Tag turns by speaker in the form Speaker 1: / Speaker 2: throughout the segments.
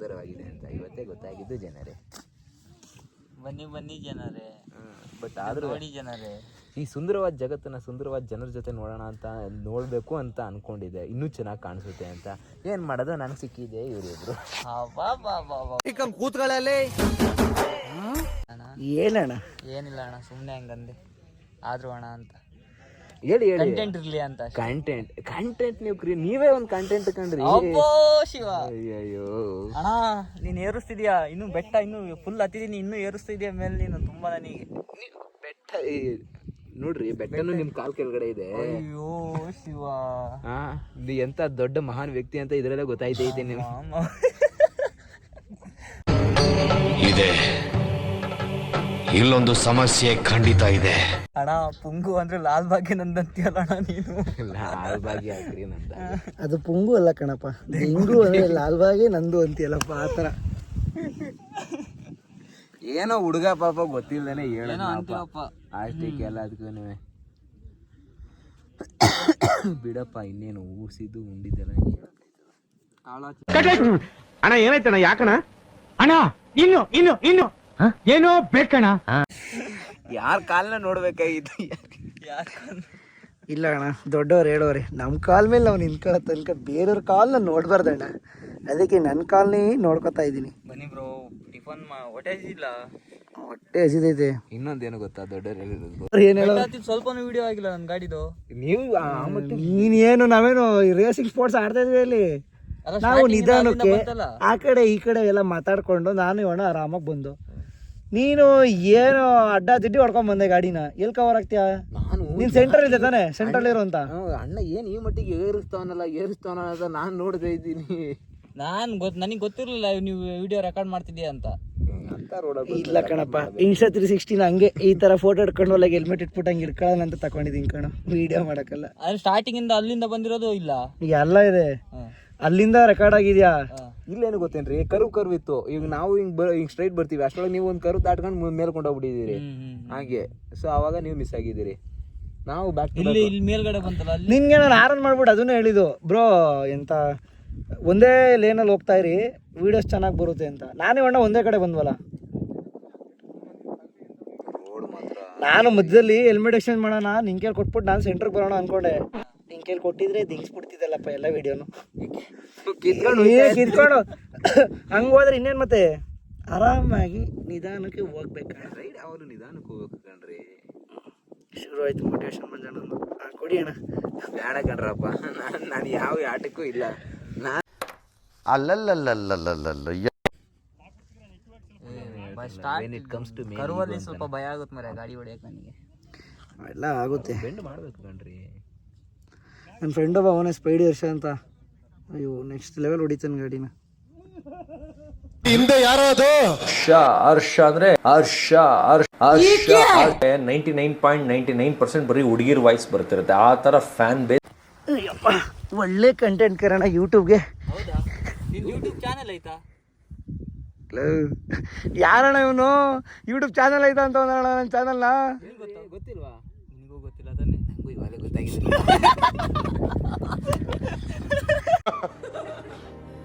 Speaker 1: ಸುಂದರವಾಗಿದೆ ಅಂತ ಇವತ್ತೇ ಗೊತ್ತಾಗಿದ್ದು ಜನರೇ.
Speaker 2: ಬನ್ನಿ ಬನ್ನಿ ಜನರೇ.
Speaker 1: ಬಟ್ ಆದರೂ
Speaker 2: ನೋಡಿ ಜನರೇ.
Speaker 1: ಈ ಸುಂದರವಾದ ಜಗತ್ತನ್ನ ಸುಂದರವಾದ ಜನರ ಜೊತೆ ನೋಡೋಣ ಅಂತ ನೋಡಬೇಕು ಅಂತ ಅನ್ಕೊಂಡಿದ್ದೆ. ಇನ್ನೂ ಚೆನ್ನಾಗಿ ಕಾಣಿಸುತ್ತೆ ಅಂತ. ಏನು ಮಾಡೋದು? ನನಗೆ ಸಿಕ್ಕಿದೆ ಇವರಿಬ್ರು
Speaker 2: ಅಣ್ಣ.
Speaker 3: ಏನಣ್ಣ?
Speaker 2: ಏನಿಲ್ಲ ಅಣ್ಣ ಸುಮ್ಮನೆ ಹಂಗಂದೆ. ಆದ್ರೂ ಅಣ್ಣ ಅಂತ.
Speaker 1: ಹೇಳಿ ಹೇಳಿ.
Speaker 2: ಕಂಟೆಂಟ್ ಇರ್ಲಿ ಅಂತ
Speaker 1: ಕಂಟೆಂಟ್ ಕಂಟೆಂಟ್ ನೀವು ಕ್ರಿ ನೀವೇ ಒಂದು ಕಂಟೆಂಟ್ ಕಂಡ್ರಿ.
Speaker 2: ಅಬ್ಬೋ ಶಿವ.
Speaker 1: ಅಯ್ಯಯ್ಯೋ.
Speaker 2: ಅಣ್ಣ ನೀನ್ ಏರಿಸ್ತಿದ್ಯಾ? ಇನ್ನು ಬೆಟ್ಟ ಇನ್ನು ಫುಲ್ ಹತ್ತಿದೀನಿ ಇನ್ನು ಏರಿಸ್ತಿದ್ಯಾ ಮೇಲೆ ನೀನು ತುಂಬಾ ನನಗೆ
Speaker 1: ಬೆಟ್ಟ ಈ ನೋಡ್ರಿ ಬೆಟ್ಟನು ನಿಮ್ ಕಾಲ್ ಕೆಳಗಡೆ ಇದೆ.
Speaker 2: ಅಯ್ಯೋ ಶಿವ.
Speaker 1: ಹಾ ಇದು ಎಂತ ದೊಡ್ಡ ಮಹಾನ್ ವ್ಯಕ್ತಿ ಅಂತ ಇದ್ರಲ್ಲೇ ಗೊತ್ತಾಯ್ತೈತಿ ನಿಮ್
Speaker 2: ಮಾಮ.
Speaker 4: ಇದೆ. ಇಲ್ಲೊಂದು ಸಮಸ್ಯೆ ಖಂಡಿತ ಇದೆ.
Speaker 2: ಅಣ್ಣ ಪುಂಗು ಅಂದ್ರೆ ಲಾಲ್ ಭಾಗ್ಯ ನಂದಂತೀಯಲ್ಲ ಅಣ್ಣ ನೀನು?
Speaker 1: ಲಾಲ್ ಬಾಗಿ ಹಾಕ್ರಿ ನಂದ
Speaker 3: ಅದು ಪುಂಗು ಅಲ್ಲ ಕಣಪ್ಪ. ಹಿಂಗು ಅಂದ್ರೆ ಲಾಲ್ಬಾಗೆ ನಂದು ಅಂತೀಯಲ್ಲಪ್ಪ ಆ ಥರ.
Speaker 1: ಏನೋ ಹುಡುಗ ಪಾಪ ಗೊತ್ತಿಲ್ಲದೇನೆ
Speaker 2: ಹೇಳೋಣ
Speaker 1: ಅಷ್ಟಕ್ಕೆ ಎಲ್ಲದಕ್ಕೂ ಬಿಡಪ್ಪ ಇನ್ನೇನು ಊಸಿದ್ದು ಉಂಡಿದ್ದಲ್ಲ
Speaker 5: ಅಣ್ಣ ಏನಾಯ್ತಣ್ಣ? ಯಾಕಣ್ಣ? ಅಣ್ಣ ಇನ್ನು ಇನ್ನು ಇನ್ನು. ಏನೋ ಬೇಕಣ್ಣ.
Speaker 1: ಯಾರ ಕಾಲ್ನ ನೋಡ್ಬೇಕಾಗಿತ್ತು
Speaker 3: ಇಲ್ಲ ಅಣ್ಣ ದೊಡ್ಡವ್ರು ಹೇಳೋರಿ ನಮ್ಮ ಕಾಲ್ ಮೇಲೆ ನಾವು ನಿಂತ್ಕೊಳ್ಳೋ ತನಕ ಬೇರೆಯವ್ರ ಕಾಲ್ನ ನೋಡ್ಬಾರ್ದಣ್ಣ ಅದಕ್ಕೆ ನನ್ನ ಕಾಲ್ನೇ ನೋಡ್ಕೊತಾ ಇದ್ದೀನಿ.
Speaker 2: ಬನ್ನಿ ಬ್ರೋ ಟಿಫನ್ ಹೊಟ್ಟೆ ಇಲ್ಲ
Speaker 3: ಹೊಟ್ಟೆ ಹಸಿದೈತೆ.
Speaker 1: ಇನ್ನೊಂದೇನು ಗೊತ್ತಾ ದೊಡ್ಡವ್ರು ಹೇಳಿರೋದು?
Speaker 3: ಏನು ಹೇಳೋ
Speaker 2: ಸ್ವಲ್ಪನೂ ವಿಡಿಯೋ ಆಗಿಲ್ಲ ನನ್ನ ಗಾಡಿದು.
Speaker 1: ನೀವು
Speaker 3: ನೀನೇನು ನಾವೇನು ರೇಸಿಂಗ್ ಸ್ಪೋರ್ಟ್ಸ್ ಆಡ್ತಾ ಇದ್ವಿ ಅಲ್ಲಿ? ನಾವು ನಿಧಾನಕ್ಕೆ ಆ ಕಡೆ ಈ ಕಡೆ ಎಲ್ಲ ಮಾತಾಡ್ಕೊಂಡು ನಾನು ಇವಣ್ಣ ಆರಾಮಾಗಿ ಬಂದು ನೀನು ಏನು ಅಡ್ಡ ದಿಡ್ಡಿ ಹೊಡ್ಕೊಂಡ್ ಬಂದೆ ಗಾಡಿನ. ಎಲ್ಲಿ ಕವರ್ ಆಗ್ತೀಯಾ?
Speaker 1: ನಾನು
Speaker 3: ನೀನ್ ಸೆಂಟರ್ ಇದೆ ತಾನೆ ಸೆಂಟ್ರಲ್ ಇರೋ ಅಂತ
Speaker 1: ಹ್ಮ್, ಅಣ್ಣ ಏನ್ ಈ ಮಟ್ಟಿಗೆ ಏರಿಸ್ತಾವನಲ್ಲ ಏರಿಸ್ತಾವನ ಅಂತ ನಾನು ನೋಡ್ತಾ ಇದ್ದೀನಿ.
Speaker 2: ನಾನ್ ಗೊತ್ ನನಗೆ ಗೊತ್ತಿರಲಿಲ್ಲ ನೀವು ವಿಡಿಯೋ ರೆಕಾರ್ಡ್ ಮಾಡ್ತಿದ್ದೀಯ ಅಂತ.
Speaker 1: ಅಂತ ರೋಡ
Speaker 3: ಇಲ್ಲ ಕಣಪ್ಪ ಇನ್ಸ್ಟಾ ತ್ರೀ ಸಿಕ್ಸ್ಟಿನ ಹಂಗೆ ಈ ತರ ಫೋಟೋ ಇಟ್ಕೊಂಡು ಒಳಗೆ ಹೆಲ್ಮೆಟ್ ಇಟ್ಬಿಟ್ಟು ಹಂಗೆ ಇಟ್ಕೊಳ್ಳೋಣ ಅಂತ ತಕೊಂಡಿದ್ದೀನಿ ಕಣ ವಿಡಿಯೋ ಮಾಡಕ್ಕಲ್ಲ
Speaker 2: ಅದ್ರ ಸ್ಟಾರ್ಟಿಂಗ್ ಇಂದ ಅಲ್ಲಿಂದ ಬಂದಿರೋದು ಇಲ್ಲ?
Speaker 3: ಈಗ ಎಲ್ಲ ಇದೆ. ಅಲ್ಲಿಂದ ರೆಕಾರ್ಡ್ ಆಗಿದ್ಯಾ?
Speaker 1: ಇಲ್ಲೇನು ಗೊತ್ತೇನ್ರಿ? ಕರು ಕರು ಇತ್ತು. ಈಗ ನಾವು ಹಿಂಗ್ ಬ ಹಿಂಗ್ ಸ್ಟ್ರೈಟ್ ಬರ್ತೀವಿ. ಅಷ್ಟೊಳಗೆ ನೀವು ಒಂದು ಕರು ದಾಟ್ಕೊಂಡು ಮೇಲ್ಕೊಂಡು ಹೋಗ್ಬಿಟ್ಟಿದ್ದೀರಿ. ಹಾಗೆ. ಸೊ ಅವಾಗ ನೀವು ಮಿಸ್ ಆಗಿದ್ದೀರಿ. ನಾವು ಬ್ಯಾಕ್
Speaker 2: ಇಲ್ಲಿ ಇಲ್ಲಿ ಮೇಲ್ಗಡೆ ಬಂತಲ್ಲ ಅಲ್ಲಿ?
Speaker 3: ನಿನ್ಗೆ ನಾನು ಆರನ್ ಮಾಡ್ಬಿಟ್ಟು ಅದನ್ನೇ ಹೇಳಿದ್ದು. ಬ್ರೋ ಎಂತ ಒಂದೇ ಲೇನಲ್ಲಿ ಹೋಗ್ತಾ ಇರಿ. ವೀಡಿಯೋಸ್ ಚೆನ್ನಾಗಿ ಬರುತ್ತೆ ಅಂತ. ನಾನೇ ಅಣ್ಣ ಒಂದೇ ಕಡೆ ಬಂದ್ವಲ್ಲ. ನಾನು ಮಧ್ಯದಲ್ಲಿ ಹೆಲ್ಮೆಟ್ ಎಕ್ಸ್ಚೇಂಜ್ ಮಾಡೋಣ ನಿನ್ ಕೇಳಿ ಕೊಟ್ಬಿಟ್ಟು ನಾನು ಸೆಂಟ್ರಿಗೆ ಬರೋಣ ಅನ್ಕೊಂಡೆ. ನಿನ್ ಕೊಟ್ಟಿದ್ರೆ ಕೊಟ್ಟಿದ್ರೆ ದಿಗ್ಸ್ಬಿಡ್ತಿದ್ದಲ್ಲಪ್ಪ ಎಲ್ಲ ವಿಡಿಯೋನು
Speaker 1: ಕಿತ್ಕೊಂಡು
Speaker 3: ಹಂಗ ಹಂಗೆ ಹೋದ್ರೆ ಇನ್ನೇನು ಮತ್ತೆ? ಆರಾಮಾಗಿ ನಿಧಾನಕ್ಕೆ ಹೋಗ್ಬೇಕು
Speaker 1: ರೈಡ್ ಅವನು ನಿಧಾನಕ್ಕೆ ಹೋಗ್ಬೇಕು ಕಣ್ರಿ.
Speaker 3: ಶುರು ಆಯ್ತು ಮೋಟಿವೇಶನ್ ಮಂಜಾನ ಕೊಡಿ ಅಣ್ಣ.
Speaker 1: ಬೇಡ ಕಣ್ರಪ್ಪ. ನಾನು ನಾನು ಯಾವ ಆಟಕ್ಕೂ ಇಲ್ಲ. ನಾ
Speaker 4: ಅಲ್ಲಲ್ಲಲ್ಲಲ್ಲಲ್ಲಲ್ಲ
Speaker 1: ಇಟ್ ಕಮ್ಸ್ ಟು
Speaker 2: ಕರುವಲ್ಲಿ ಸ್ವಲ್ಪ ಭಯ ಆಗುತ್ತೆ ಮರ ಗಾಡಿ ಹೊಡೆಯಕ್ಕೆ ನನಗೆ.
Speaker 3: ಎಲ್ಲ ಆಗುತ್ತೆ.
Speaker 1: ಬೆಂಡ್ ಮಾಡ್ಬೇಕು ಕಣ್ರಿ.
Speaker 3: ನನ್ನ ಫ್ರೆಂಡ್ ಒಬ್ಬ ಅವನೇ ಸ್ಪೈಡಿ ಹರ್ಷ ಅಂತ. ಅಯ್ಯೋ ನೆಕ್ಸ್ಟ್ ಲೆವೆಲ್ ಹೊಡಿತಾನೆ ಗಾಡಿನ.
Speaker 6: ಹರ್ಷ ಹರ್ಷ ಅಂದ್ರೆ Harsha Harsha Harsha ninety nine point ninety nine percent ಬರೀ ಹುಡುಗಿರ್ ವಾಯ್ಸ್ ಬರ್ತಿರುತ್ತೆ ಆ ತರ ಫ್ಯಾನ್ ಬೇಸ್
Speaker 3: ಒಳ್ಳೆ ಕಂಟೆಂಟ್ ಕರೋಣ ಯೂಟ್ಯೂಬ್ಗೆ
Speaker 2: ಹೌದಾ? ನಿನ್ ಯೂಟ್ಯೂಬ್ ಚಾನೆಲ್ ಐತಾ?
Speaker 3: ಯಾರಣ್ಣ ಇವನು? ಯೂಟ್ಯೂಬ್ ಚಾನಲ್ ಐತಾ ಅಂತ ಅಂದಣ್ಣ ನನ್ನ ಚಾನಲ್ನ
Speaker 1: ಗೊತ್ತಿಲ್ವಾ?
Speaker 2: ನಿನಗೂ ಗೊತ್ತಿಲ್ಲ ತಾನೆ.
Speaker 1: ಗೊತ್ತಾಗಿದೆ.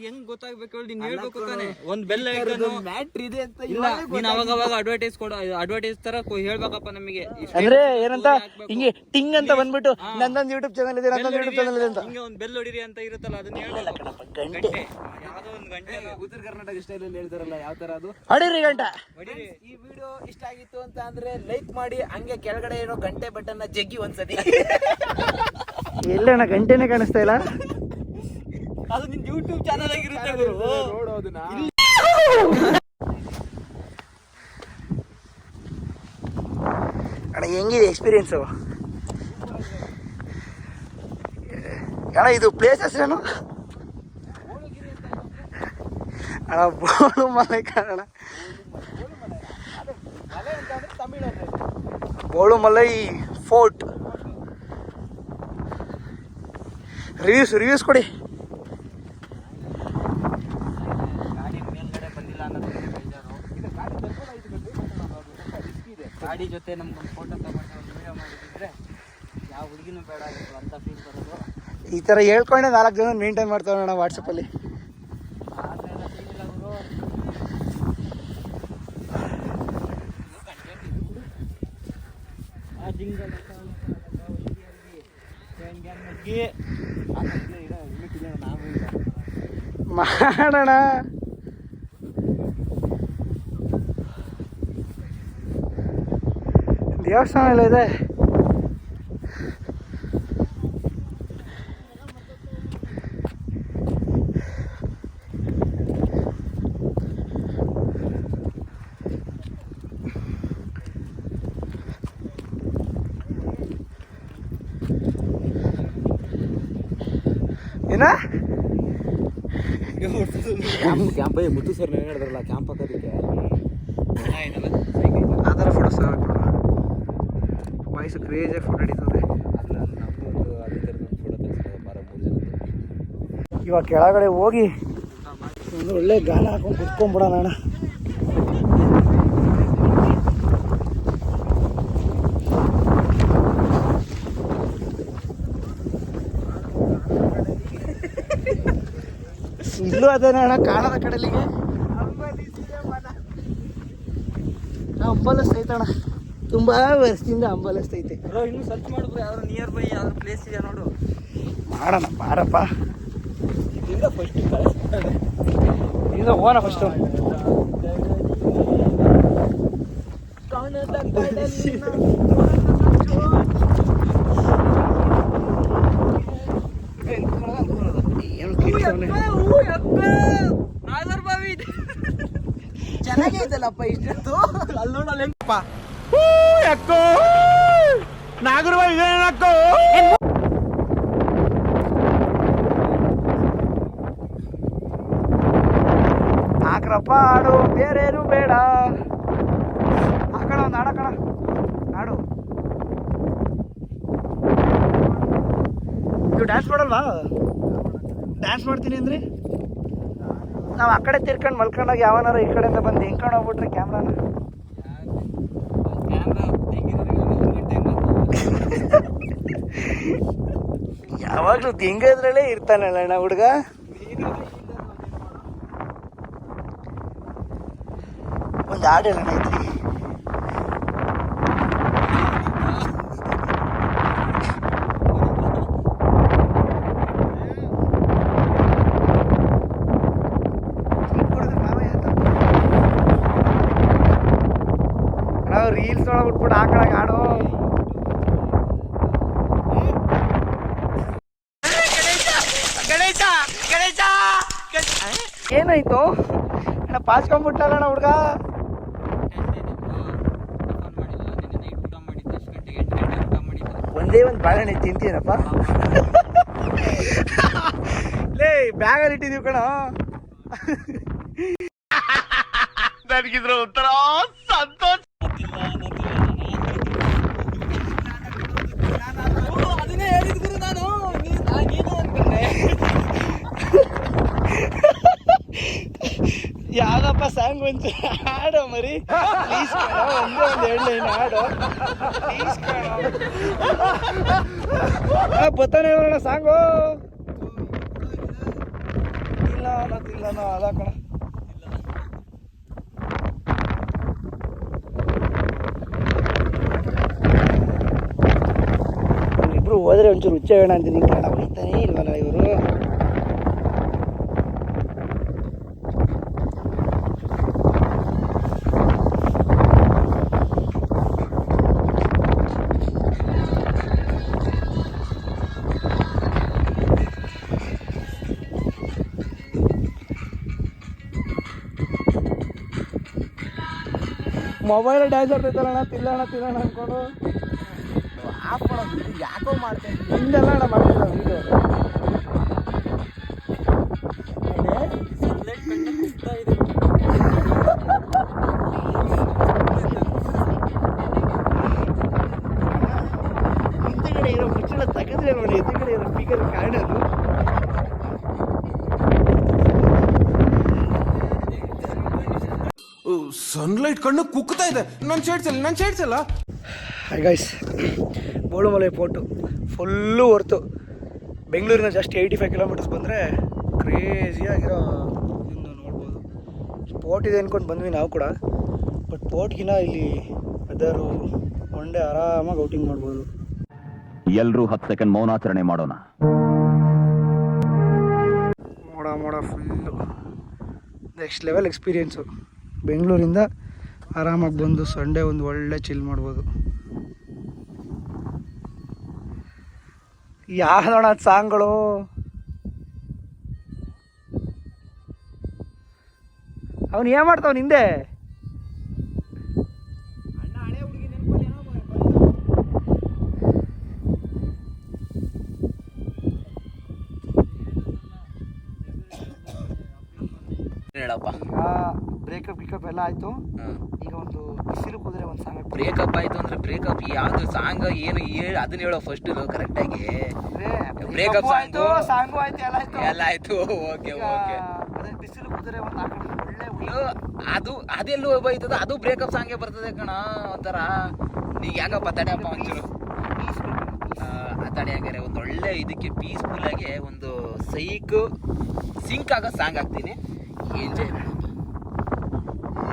Speaker 2: ಹೆಂಗ್ ಗೊತ್ತಾಗ್ಬೇಕು ಹೇಳಿ ನೀನ್ ಹೇಳ್ಬೇಕು ತಾನೆ. ಒಂದ್ ಬೆಲ್ ಐಕನ್
Speaker 1: ಮ್ಯಾಟ್ರ್ ಇದೆ ಅಂತ
Speaker 2: ಇಲ್ಲ ನೀನ್ ಅವಾಗ ಅವಾಗ ಅಡ್ವರ್ಟೈಸ್ ಕೊಡ ಅಡ್ವರ್ಟೈಸ್ ತರ ಕೊ- ಹೇಳ್ಬೇಕಪ್ಪ ನಮಗೆ.
Speaker 3: ಅಂದ್ರೆ ಏನಂತ? ಹಿಂಗೆ ಟಿಂಗ್ ಅಂತ ಬಂದ್ಬಿಟ್ಟು ನಂದೊಂದು ಯೂಟ್ಯೂಬ್ ಚಾನಲ್ ಇದೆ ನಂದೊಂದು ಯೂಟ್ಯೂಬ್ ಚಾನಲ್ ಇದೆ ಅಂತ.
Speaker 2: ಹಿಂಗೆ ಒಂದ್ ಬೆಲ್ ಹೊಡಿರಿ ಅಂತ ಇರುತ್ತಲ್ಲ ಅದನ್ನ ಹೇಳ್ಬೇಕು. ಗಂಟೆ. ಯಾವ್ದೋ ಒಂದು ಗಂಟೆ
Speaker 1: ಉತ್ತರ ಕರ್ನಾಟಕ ಸ್ಟೈಲ್ ಅಲ್ಲಿ ಹೇಳ್ತಾರಲ್ಲ ಯಾವ ತರ ಅದು?
Speaker 3: ಹೊಡೀರಿ ಗಂಟ.
Speaker 1: ಈ ವಿಡಿಯೋ ಇಷ್ಟ ಆಗಿತ್ತು ಅಂತ ಅಂದ್ರೆ ಲೈಕ್ ಮಾಡಿ ಹಂಗೆ ಕೆಳಗಡೆ ಇರೋ ಗಂಟೆ ಬಟನ್ ಜಗ್ಗಿ ಒಂದ್ಸತಿ.
Speaker 3: ಎಲ್ಲಣ್ಣ ಗಂಟೆನೇ ಕಾಣಿಸ್ತಾ ಇಲ್ಲ.
Speaker 2: ಅದು ನಿನ್ ಯೂಟ್ಯೂಬ್ ಚಾನಲ್ ಆಗಿರುತ್ತೆ ಗುರು
Speaker 1: ನೋಡೋದನ್ನ
Speaker 3: ಅಣ್ಣ ಹೆಂಗಿದೆ ಎಕ್ಸ್ಪೀರಿಯನ್ಸು ಅಣ್ಣ ಇದು ಪ್ಲೇಸಸ್ ಏನು ಅಣ್ಣ ಬೋಳು ಮಲೆ ಕಾಣಣ ಬೋಳು ಮಲೈ ಫೋರ್ಟ್ ರಿವ್ಯೂಸ್ ರಿವ್ಯೂಸ್ ಕೊಡಿ
Speaker 2: ಗಾಡಿ ಮೇಲ್ಗಡೆ ಬಂದಿಲ್ಲ ಅನ್ನೋದು ಬೇಜಾರು ಗಾಡಿ ನಮ್ಗೆ ಒಂದು ಫೋಟೋ ತಗೊಂಡು ಒಂದು ವಿಡಿಯೋ ಮಾಡಿದ್ರೆ ಯಾವ ಹುಡುಗಿನೂ ಬೇಡ ಆಗಿತ್ತು ಅಂತ ಫೀಲ್ ಬರೋದು.
Speaker 3: ಈ ಥರ ಹೇಳ್ಕೊಂಡೆ ನಾಲ್ಕು ಜನ ಮೇಂಟೈನ್ ಮಾಡ್ತಾವೆ ಅಣ್ಣ ವಾಟ್ಸಪ್ಪಲ್ಲಿ ಮಾಡೋಣ. ದೇವಸ್ಥಾನ ಎಲ್ಲ ಇದೆ. ಏನ?
Speaker 1: ಕ್ಯಾಂಪ್ ಕ್ಯಾಂಪ್ ಮುತ್ತು ಸರ್ ಹೇಳಿದ್ರಲ್ಲ ಕ್ಯಾಂಪ್ ಹಾಕೋದಕ್ಕೆ
Speaker 3: ಆ ಥರ ಫೋಟೋಸ್ ಬಾಯ್ಸು ಕ್ರೇಜಾಗಿ ಫೋಟೋ ಹಿಡಿತದೆ
Speaker 1: ಅಲ್ಲ ನಮ್ಮದು ಅದೇ ಥರದ ಒಂದು ಫೋಟೋ ತೆಗೆಸ್ತಾರೆ ಕ್ರೇಜಾಗಿ ಮೂರು ಹಿಡಿತದೆ.
Speaker 3: ಇವಾಗ ಕೆಳಗಡೆ ಹೋಗಿ ಒಂದು ಒಳ್ಳೆ ಗಾನ ಹಾಕೊಂಡು ಕುತ್ಕೊಂಡ್ಬಿಡೋಣ ಅಣ್ಣ. ಇಲ್ಲೂ ಅದೇನೇ ಅಣ್ಣ, ಕಾಣದ ಕಡಲಿಗೆ. ಅಣ್ಣ. ತುಂಬ ವರ್ಷದಿಂದ ಅಂಬಲಸ್ತೈತೆ
Speaker 2: ಬ್ರೋ ಇನ್ನು ಸರ್ಚ್ ಮಾಡು ಬ್ರೋ ಯಾವ್ದಾದ್ರು ನಿಯರ್ ಬೈ ಯಾವ್ದಾದ್ರು ಪ್ಲೇಸ್ ಇದೆಯಾ ನೋಡು
Speaker 3: ಮಾಡೋಣ ಬಾರಪ್ಪ
Speaker 2: ಇಲ್ಲಿಂದ ಫಸ್ಟ್
Speaker 3: ಇದು ಹೋಗೋಣ ಫಸ್ಟು ಚೆನ್ನಾಗೇ ಕಿರಿತವ್ನೆ.
Speaker 2: ಚೆನ್ನಾಗೈತಲ್ಲಪ್ಪ ಇಷ್ಟೊತ್ತು ಅಲ್ಲಿ ನೋಡಲ್ಲ
Speaker 5: ಅಕ್ಕೋ ನಾಗರವ ಇದೇನಕ್ಕೋ
Speaker 3: ಹಾಕ್ರಪ್ಪ ಆಡು ಬೇರೇನು ಬೇಡ. ಹಾಕೋಣ ಒಂದು ಆಡಕಣ ಆಡು ನೀವು ಡ್ಯಾನ್ಸ್ ಮಾಡಲ್ವಾ? ಡ್ಯಾನ್ಸ್ ಮಾಡ್ತೀನಿ ಅಂದ್ರಿ? ನಾವು ಆ ಕಡೆ ತಿರ್ಕೊಂಡು ಮಲ್ಕೊಂಡಾಗ ಯಾವನಾರ ಈ ಕಡೆಯಿಂದ ಬಂದು ಹಿಂಕೊಂಡು ಹೋಗ್ಬಿಟ್ರೆ ಕ್ಯಾಮ್ರಾನ ಯಾವಾಗಲೂ ದಿಂಗದ್ರಲ್ಲೇ ಇರ್ತಾನಲ್ಲ ಅಣ್ಣ ಹುಡುಗ? ಒಂದು ಹಾಡು ಹೇಳೋಣ ಐತ್ರಿ ನಾವು ರೀಲ್ಸ್ ಒಳಗೆ ಬಿಟ್ಬಿಟ್ಟು ಹಾಕೊಳಗೆ ಹಾಡು ಏನಾಯ್ತು ಅಣ್ಣ ಹುಡ್ಗ. ಒಂದೇ ಒಂದು ಬಾಳೆಹಣ್ಣೆ ತಿಂತೀನಪ್ಪ ಲೇ ಬ್ಯಾಗಲ್ಲಿ ಇಟ್ಟಿದೀವಿ ಕಣ.
Speaker 5: ನನಗಿದ್ರ ಒಂಥರ ಸಂತೋಷ
Speaker 2: ಅದನ್ನೇ ಹೇಳಿದ್ ಗುರು ನಾನು ನೀ- ನಾ- ನೀನು ಅನ್ಕೊಂಡೆ
Speaker 3: ಹಾಡು ಮರಿ. ಪ್ಲೀಸ್ ಕಣ, ಒಂದೇ ಒಂದು ಎರಡು ಲೈನ್ ಪ್ಲೀಸ್ ಕಣ. ಬತ್ತಾನೆ ಹೇಳೋಣ ಸಾಂಗು. ಇಲ್ಲ ಅನ್ನೋದು ಇಲ್ಲ, ನೋ ಅದ ಕಣ. ಇಬ್ರು ಹೋದ್ರೆ ಒಂಚೂರು ಹುಚ್ಚ ಹೇಳ ಅಂತೀನಿ ಕನ್ನಡ ಮೊಬೈಲ್ ಡ್ಯಾಶ್ ಆಡ್ತೈತಲ್ಲ ತಿಲ್ಲಣ್ಣ ತಿಲ್ಲೋಣ ಅನ್ಕೊಂಡು.
Speaker 2: ಆಫ್ ಮಾಡೋದು ಯಾಕೋ ಮಾಡ್ತೀನಿ
Speaker 3: ಹಿಂದೆಲ್ಲ ಅಣ್ಣ ಮಾಡಿಲ್ಲ ವಿಡಿಯೋ
Speaker 2: ಸನ್ಲೈಟ್ ಕಣ್ಣು ಕುಗ್ತಾ ಇದೆ
Speaker 3: ಹಿಂದೆಗಡೆ ಇರೋ ಮುಚ್ಚಳ ತೆಗೆದ್ರೆ ನೋಡಿ ಎದುರುಗಡೆ ಇರೋ ಫಿಗರ್ ಕಾಣೋದು
Speaker 5: ಸನ್ಲೈಟ್ ಕಣ್ಣು ಕುಕ್ತಾ ಇದೆ. ನನ್ನ ಚೈಡ್ಸಲ್ಲಿ ನನ್ನ ಶೇಡ್ಸಲ್ಲ
Speaker 3: hi guys Bolumale fort full ಹೊರ್ತು ಬೆಂಗಳೂರಿನ ಜಸ್ಟ್ ಏಯ್ಟಿ ಫೈವ್ ಕಿಲೋಮೀಟರ್ಸ್ ಬಂದರೆ ಕ್ರೇಜಿಯಾಗಿರೋ ಇದನ್ನು ನೋಡ್ಬೋದು. ಪೋರ್ಟ್ ಇದೆ ಅಂದ್ಕೊಂಡು ಬಂದ್ವಿ ನಾವು ಕೂಡ. ಬಟ್ ಪೋರ್ಟ್ಗಿನ ಇಲ್ಲಿ ವೆದರು ಒನ್ ಡೇ ಆರಾಮಾಗಿ ಔಟಿಂಗ್ ಮಾಡ್ಬೋದು.
Speaker 7: ಎಲ್ಲರೂ ಹತ್ತು ಸೆಕೆಂಡ್ ಮೌನಾಚರಣೆ ಮಾಡೋಣ.
Speaker 3: ಮೋಡ ಮೋಡ ಫುಲ್ಲು ನೆಕ್ಸ್ಟ್ ಲೆವೆಲ್ ಎಕ್ಸ್ಪೀರಿಯೆನ್ಸು ಬೆಂಗಳೂರಿಂದ ಆರಾಮಾಗಿ ಬಂದು ಸಂಡೇ ಒಂದು ಒಳ್ಳೆ ಚಿಲ್ ಮಾಡ್ಬೋದು. ಯಾವ್ದೋಣ ಸಾಂಗ್ಗಳು? ಅವನು ಏನು ಮಾಡ್ತಾವ್ ಹಿಂದೆ? ಬ್ರೇಕಪ್ ಗಿಕಪ್ ಎಲ್ಲ ಆಯಿತು. ಈಗ ಒಂದು ಬಿಸಿಲು ಕುದುರೆ ಒಂದು ಸಾಂಗ್
Speaker 1: ಬ್ರೇಕಪ್ ಆಯ್ತು ಅಂದ್ರೆ ಬ್ರೇಕಪ್ ಯಾವ್ದು ಸಾಂಗ್ ಏನು ಹೇಳಿ ಅದನ್ನ ಹೇಳೋ ಫಸ್ಟ್ ಕರೆಕ್ಟಾಗಿ ಆಗಿ. ಬ್ರೇಕಪ್
Speaker 3: ಆಯ್ತು ಸಾಂಗು ಆಯ್ತು ಎಲ್ಲ ಆಯ್ತು.
Speaker 1: ಎಲ್ಲ ಆಯ್ತು. ಓಕೆ ಓಕೆ
Speaker 3: ಅದೇ ಬಿಸಿಲು ಕುದುರೆ ಒಂದು ಹಾಕೊಂಡು ಒಳ್ಳೆ.
Speaker 1: ಅದು ಅದೆಲ್ಲೂ ಬೈತದ ಅದು ಬ್ರೇಕಪ್ ಸಾಂಗೇ ಬರ್ತದೆ ಕಣ ಒಂಥರ. ನೀ ಯಾಕಪ್ಪ ತಡೆಯಪ್ಪ ಒಂಚೂರು? ತಡೆ ಹಂಗಾರೆ ಒಂದು ಒಳ್ಳೆ ಇದಕ್ಕೆ ಪೀಸ್ಫುಲ್ ಆಗಿ ಒಂದು ಸೈಕ್ ಸಿಂಕ್ ಆಗೋ ಸಾಂಗ್ ಹಾಕ್ತೀನಿ. ಎಂಜಾಯ್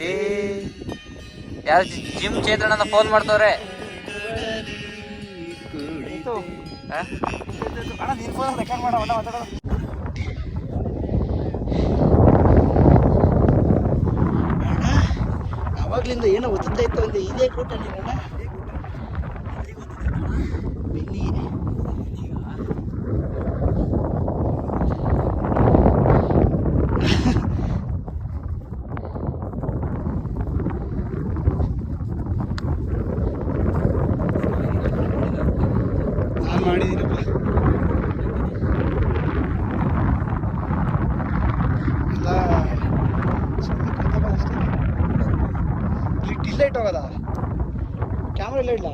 Speaker 1: ಕವಿತೆ ಯಾರು ಜಿಮ್ ಚೇತನನ ಫೋನ್ ಮಾಡ್ತವ್ರೆ?
Speaker 3: ಅವಾಗ್ಲಿಂದ ಏನೋ ಒತ್ತುತ್ತಾ ಇತ್ತು ಅಂದ್ರೆ ಇದೇ ಕೂಟ ನೀನಣ್ಣ ಬೆನ್ನಿ ನಾನು ಮಾಡಿದ್ದೀನಪ್ಪ ಎಲ್ಲ ಸುಮ್ನೆ ಕೂತ್ಕೊಳ್ಳೋದು ಅಷ್ಟೇ. ಲಿಟ್ ಇಲ್ಲೇ ಇಟ್ಟೋಗದ ಕ್ಯಾಮ್ರಾ ಇಲ್ಲ ಇಡ್ಲ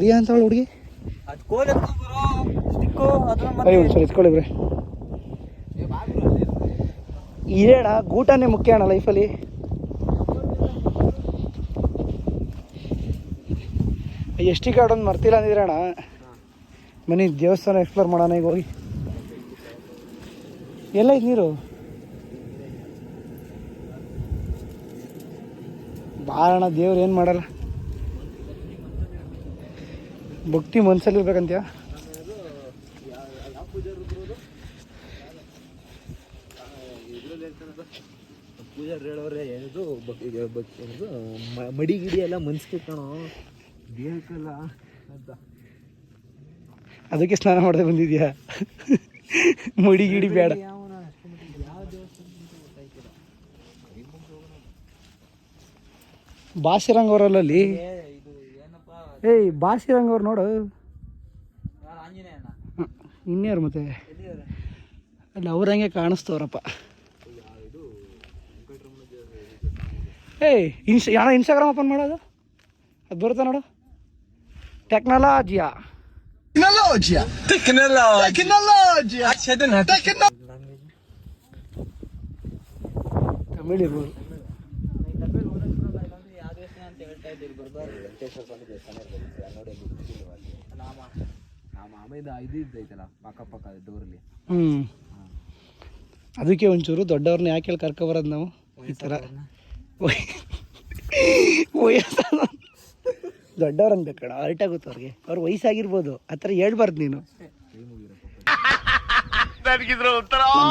Speaker 3: ಕರಿಯ ಅಂತ ಹುಡುಗಿ? ಸರಿ ಇಸ್ಕೊಳ್ಳಿ ಬ್ರೆ ಇದೇಣ ಗೂಟನೇ ಮುಖ್ಯ ಅಣ್ಣ ಲೈಫಲ್ಲಿ ಎಷ್ಟಿ ಕಾರ್ಡ್ ಒಂದು ಮರ್ತಿಲ್ಲ ಅಂದಿದ್ರೆ ಅಣ್ಣ. ಮನೆ ದೇವಸ್ಥಾನ ಎಕ್ಸ್ಪ್ಲೋರ್ ಮಾಡೋಣ ಈಗ ಹೋಗಿ. ಎಲ್ಲ ಐತೆ ನೀರು? ಬಾಳಣ್ಣ ದೇವ್ರು ಏನು ಮಾಡಲ್ಲ. ಭಕ್ತಿ ಮನ್ಸಲ್ಲಿರ್ಬೇಕಂತ್ಯ
Speaker 1: ಪೂಜಾರಿ ಹೇಳೋರೆ ಏನದು ಮ- ಮಡಿ ಗಿಡಿ ಎಲ್ಲ ಮನ್ಸಿಗೆ ಕಣೋ. ಬೇಕಲ್ಲ ಅಂತ.
Speaker 3: ಅದಕ್ಕೆ ಸ್ನಾನ ಮಾಡದೆ ಬಂದಿದ್ಯಾ? ಮಡಿ ಗಿಡಿ ಬೇಡ. ಬಾಸಿರಂಗ್ ಅವರಲ್ಲಿ
Speaker 2: ಇದು ಏನಪ್ಪ
Speaker 3: ಏಯ್ ಬಾಸಿರಂಗ್ ಅವ್ರು ನೋಡು.
Speaker 2: ಯಾರು
Speaker 3: ಇನ್ಯಾರು ಮತ್ತೆ? ಅಲ್ಲ ಅವ್ರಂಗೆ ಕಾಣಿಸ್ತವ್ರಪ್ಪ. ಏಯ್ ಇನ್ಸ್ ಯಾಣ ಇನ್ಸ್ಟಾಗ್ರಾಮ್ ಓಪನ್ ಮಾಡೋದು? ಅದು ಬರುತ್ತೆ ನೋಡು? ಟೆಕ್ನಾಲಜಿಯಾ
Speaker 2: ದೇವಸ್ಥಾನ ಹೇಳ್ತಾ
Speaker 1: ಇದು ಇದ್ದೈತಲ್ಲ ಪಕ್ಕ ಪಕ್ಕ ಡೋರಲ್ಲಿ
Speaker 3: ಹ್ಞೂ ಅದಕ್ಕೆ ಒಂಚೂರು ದೊಡ್ಡವ್ರನ್ನ ಯಾಕೆ ಹೇಳಿ ಕರ್ಕೊಬರೋದು ನಾವು? ಈ ಥರ ದೊಡ್ಡವ್ರ ದೊಡ್ಡವ್ರು ಅನ್ಬೇಕಣ ಅರ್ಟ್ ಆಗುತ್ತೆ ಅವ್ರಿಗೆ. ಅವ್ರ ವಯಸ್ಸಾಗಿರ್ಬೋದು ಆ ಥರ ಹೇಳ್ಬಾರ್ದು ನೀನು.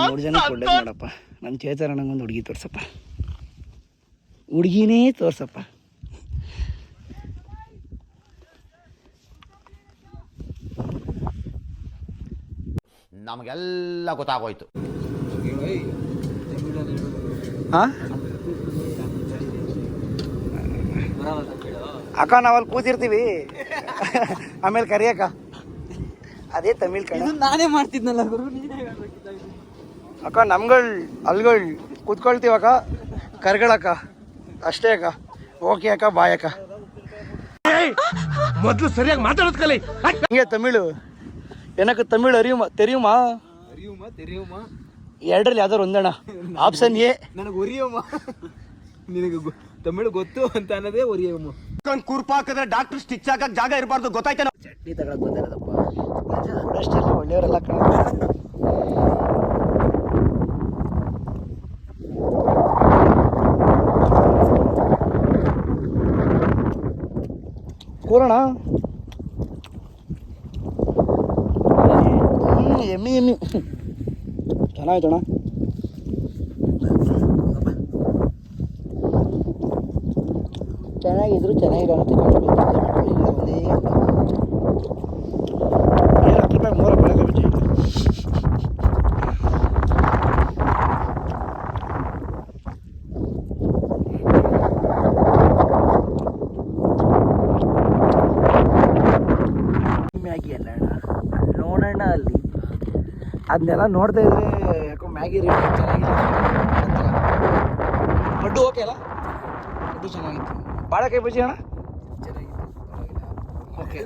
Speaker 3: ಮೂರು ಜನ ಕೊಡ್ಲೇ ಮಾಡಪ್ಪ ನನ್ನ ಚೇತನ ನಂಗೊಂದು ಹುಡುಗಿ ತೋರ್ಸಪ್ಪ. ಹುಡುಗಿನೇ ತೋರ್ಸಪ್ಪ.
Speaker 8: ನಮಗೆಲ್ಲ ಗೊತ್ತಾಗೋಯ್ತು.
Speaker 3: ಹಾ? ಅಕ್ಕ ನಾವಲ್ಲಿ ಕೂತಿರ್ತೀವಿ. ಆಮೇಲೆ ಕರಿಯಕ್ಕ. ಅದೇ ತಮಿಳ್ ಕಣ.
Speaker 2: ನಾನೇ ಮಾಡ್ತಿದ್ನಲ್ಲ ಗುರು ನೀನೇ ಹೇಳ್ಬೇಕಿತ್ತು.
Speaker 3: ಅಕ್ಕ ನಮ್ಗಳು ಅಲ್ಗಳ್ ಕೂತ್ಕೊಳ್ತೀವಕ್ಕ ಕರ್ಗಳಕ್ಕ. ಅಷ್ಟೇ ಅಕ್ಕ. ಓಕೆ ಅಕ್ಕ ಬಾಯ್ ಅಕ್ಕ.
Speaker 5: ಮೊದ್ಲು ಸರಿಯಾಗಿ ಮಾತಾಡೋದ್ ಕಲಿ
Speaker 3: ಹಂಗೆ ತಮಿಳು. ಏನಕ್ಕ ತಮಿಳು ಅರಿಯುಮಾ ತೆರಿಯುಮಾ?
Speaker 2: ಅರಿಯುಮ ತೆರೆಯುಮ.
Speaker 3: ಎರಡರಲ್ಲಿ ಯಾವ್ದಾರು ಒಂದಣ್ಣ. ಆಪ್ಷನ್ ಎ
Speaker 2: ನನಗೆ ಒರಿಯಮ್ಮ. ನಿನಗೆ ತಮಿಳು ಗೊತ್ತು ಅಂತ ಅನ್ನೋದೇ ಒರಿಯಮ್ಮ.
Speaker 5: ಕುರ್ಪ ಹಾಕಿದ್ರೆ ಡಾಕ್ಟರ್ ಸ್ಟಿಚ್ ಹಾಕಕ್ ಜಾಗ ಇರಬಾರ್ದು ಗೊತ್ತಾಯ್ತಾ
Speaker 3: ಚಟ್ನಿ ತಗೊಳಕ್ ಬಂದಿರೋದಪ್ಪ. ಅಷ್ಟೆಲ್ಲ ಒಳ್ಳೆಯವರೆಲ್ಲ ಕಣ. ಕೂರೋಣ ಎಮ್ಮಿ ಎಮ್ಮಿ ಚೆನ್ನಾಯ್ತಣ್ಣ. ಚೆನ್ನಾಗಿದ್ರು ಚೆನ್ನಾಗಿರೋ ಅಂತ ಒಂದೇ ಏನು ಹತ್ತು ರೂಪಾಯಿ ಮೂರ ಬೆಳಗ್ಗೆ ಬಜ್ಜಿ ಮ್ಯಾಗಿ ಅಲ್ಲ ಅಣ್ಣ ಅಲ್ಲಿ ನೋಡೋಣ ಅಲ್ಲಿ ಅದನ್ನೆಲ್ಲ ನೋಡ್ತಾ ಇದ್ರೆ ಯಾಕೋ ಮ್ಯಾಗಿ ರೇಟ್ ಚೆನ್ನಾಗಿಲ್ಲ ಲಡ್ಡು ಓಕೆ ಅಲ್ಲ? ಲಡ್ಡು ಚೆನ್ನಾಗಿತ್ತು. ಬಾಳೆಕಾಯಿ ಬಜ್ಜಿ ಅಣ್ಣ? ಓಕೆ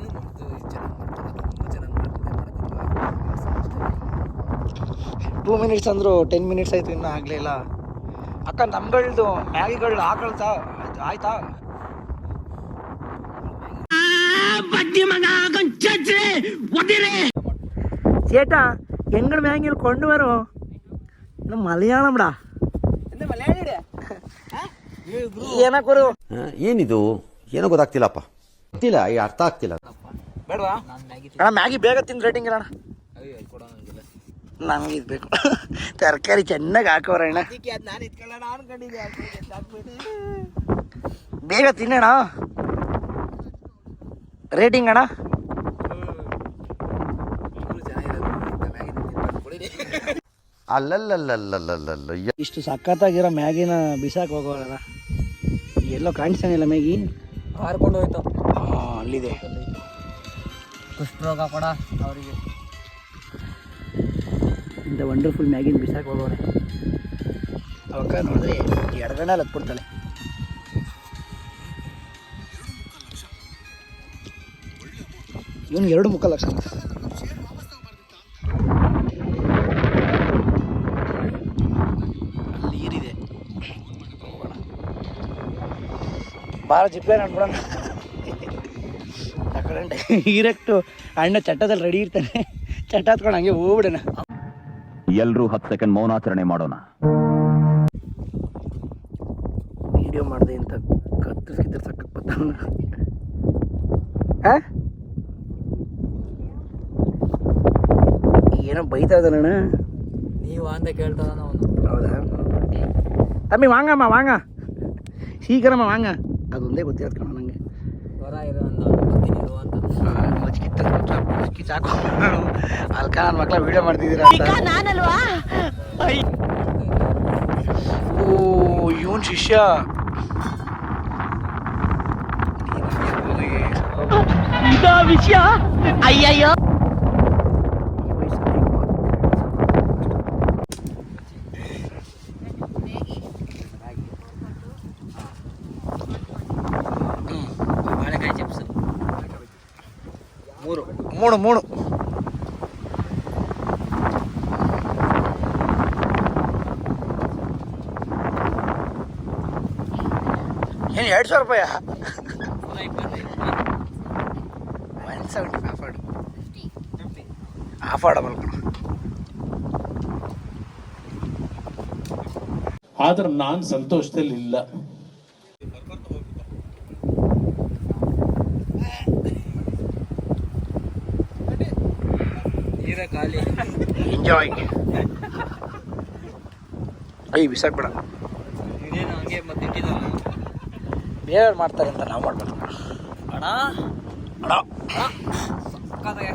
Speaker 3: ಟೂ ಮಿನಿಟ್ಸ್ ಅಂದರು ಟೆನ್ ಮಿನಿಟ್ಸ್ ಆಯಿತು ಇನ್ನೂ ಆಗಲೇ ಇಲ್ಲ. ಅಕ್ಕ ನಮ್ಗಳ್ದು ಮ್ಯಾಗಿಗಳು ಹಾಕೊಳ್ತಾ ಆಯ್ತಾ ಚೇಟ എങ്ങൾ ബാങ്കിൽ കൊണ്ടുവരോ ഇത് മലയാളംടാ ಏನಕ್ಕೊರು
Speaker 8: ಏನಿದು ಏನೋ ಗೊತ್ತಾಗ್ತಿಲ್ಲಪ್ಪ ಗೊತ್ತಿಲ್ಲ ಈ ಅರ್ಥ ಆಗ್ತಿಲ್ಲ
Speaker 2: ಬೇಡವಾ
Speaker 3: ಅಣ್ಣ ಮ್ಯಾಗಿ ಬೇಗ ತಿಂದು ರೇಟಿಂಗ್ ಅಣ್ಣ ನಮ್ಗೆ ಇದು ಬೇಕು ತರಕಾರಿ ಚೆನ್ನಾಗಿ ಹಾಕೋರ ಅಣ್ಣ
Speaker 2: ನಾನು ಇಟ್ಕೊಳ್ಳೋಣ ಅನ್ಕೊಂಡಿದ್ದೆ
Speaker 3: ಬೇಗ ತಿನ್ನೋಣ ರೇಟಿಂಗ್ ಅಣ್ಣ
Speaker 8: ಅಲ್ಲಲ್ಲಲ್ಲಲ್ಲಲ್ಲಲ್ಲ
Speaker 3: ಇಷ್ಟು ಸಖತ್ತಾಗಿರೋ ಮ್ಯಾಗಿನ ಬಿಸಾಕ್ ಹೋಗೋಣ ಎಲ್ಲೋ ಕಾಣಿಸ್ತಾನಿಲ್ಲ ಮ್ಯಾಗಿ.
Speaker 2: ಹಾರ್ಕೊಂಡು ಹೋಯ್ತು.
Speaker 3: ಹಾಂ ಅಲ್ಲಿದೆ.
Speaker 2: ಕುಷ್ಠರೋಗ ಕೊಡ ಅವರಿಗೆ.
Speaker 3: ಇಂಥ ವಂಡರ್ಫುಲ್ ಮ್ಯಾಗಿನ ಬಿಸಾಕ್ ಹೋಗೋಣ ಅವಕ್ಕ ನೋಡಿದ್ರೆ ಎಡಗಣ್ಣಲ್ಲಿ ಹತ್ಬಿಡ್ತಾಳೆ ಇವನು ಎರಡು ಮುಖ ಲಕ್ಷ ಬಾರ ಜಿಪ್ಲೈನ್ ನೋಡ್ಬಿಡೋಣ ಆ ಕಡೆ ಡೈರೆಕ್ಟು ಅಣ್ಣ ಚಟ್ಟದಲ್ಲಿ ರೆಡಿ ಇರ್ತಾನೆ. ಚಟ್ಟ ಹತ್ಕೊಂಡು ಹಂಗೆ ಹೋಗ್ಬಿಡೋಣ.
Speaker 7: ಎಲ್ಲರೂ ಹತ್ತು ಸೆಕೆಂಡ್ ಮೌನಾಚರಣೆ ಮಾಡೋಣ.
Speaker 3: ವಿಡಿಯೋ ಮಾಡಿದೆ ಅಂತ ಕತ್ತರಿಸಿದ್ರೆ ಸಕ್ಕ ಬರ್ತಾವ ಏನೋ ಬೈತಾ ಇದ್ದಾನಣ್ಣ
Speaker 2: ನೀವು ಅಂತ ಕೇಳ್ತಾನ ಅವನು.
Speaker 3: ಹೌದಾ? ತಮ್ಮಿ ವಾಂಗಮ್ಮ ವಾಂಗ. ಶೀಘ್ರಮ್ಮ ವಾಂಗ. ಅದೊಂದೇ ಗೊತ್ತಿರೋದು ಕಣ ನನಗೆ ಸಾಕು ಅಲ್ಕ ನನ್ನ ಮಕ್ಕಳ ವಿಡಿಯೋ ಮಾಡ್ತಿದ್ದೀರಾ ಅಂತ. ಓ ಇವನ್ ಶಿಷ್ಯ. ವಿಷಯ? ಅಯ್ಯಯ್ಯೋ
Speaker 2: ಬಾಳೆಕಾಯಿ ಚಿಪ್ಸ್
Speaker 3: ಮೂರು ಮೂಣು ಮೂಣು ಏನು ಎರಡು ಸಾವಿರ ರೂಪಾಯ. ಒನ್ ಸೆವೆಂಟಿ ಆಫರ್ಡ್ ಆಫರ್ಡಬಲ್
Speaker 9: ಆದ್ರೆ ನಾನು ಸಂತೋಷದಲ್ಲಿ ಇಲ್ಲ
Speaker 2: ಖಾಲಿ.
Speaker 3: ಎಂಜಾಯ್ ಅಯ್ಯ ಬಿಸಾಕ್ಬೇಡ.
Speaker 2: ಇದೇನು ಹಂಗೆ ಮತ್ತೆ ಇಟ್ಟಿದ್ದಲ್ಲ?
Speaker 3: ಬೇರೆ ಮಾಡ್ತಾರೆ ಅಂತ ನಾವು ಮಾಡ್ಬೇಕು.
Speaker 2: ಅಣ್ಣ.
Speaker 3: ಅಣ್ಣ.
Speaker 2: ಸಕ್ಕತ್ತಾಗಿ